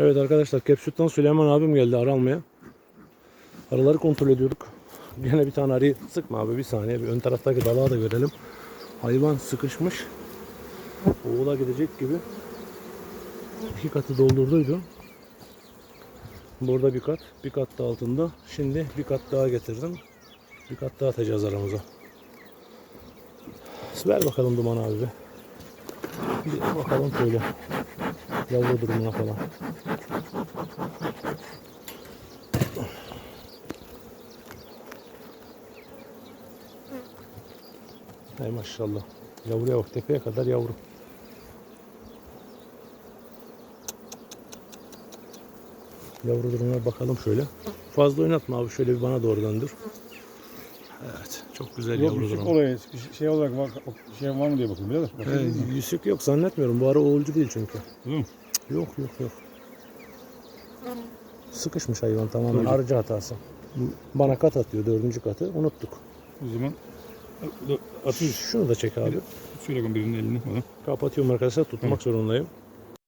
Evet arkadaşlar Kepsut'tan Süleyman abim geldi arı almaya. Arıları kontrol ediyorduk. Gene bir tane arıyı sıkma abi bir saniye. Bir ön taraftaki dalağı da görelim. Hayvan sıkışmış. Oğula gidecek gibi. İki katı doldurduydu. Burada bir kat, bir kat da altında. Şimdi bir kat daha getirdim. Bir kat daha atacağız aramıza. Ver bakalım Duman abi bir. Bakalım şöyle. Yavru durumuna falan. Hay maşallah. Yavruya bak tepeye kadar yavru. Yavru durumuna bakalım şöyle. Fazla oynatma abi şöyle bir bana doğru döndür. Evet çok güzel Yok yavru yüksek durumu. olayı şey olarak var, şey var mı diye bakayım birader. Bakayım Evet, değil mi? yüzük yok zannetmiyorum. Bu ara oğulcu değil çünkü. Değil mi? Yok yok yok. Sıkışmış hayvan tamamen Tabii. arıcı hatası. Bana kat atıyor dördüncü katı unuttuk. O zaman atıyoruz. Şunu da çek abi. Şöyle bakın birinin elini falan. Kapatıyorum arkadaşlar tutmak zorundayım.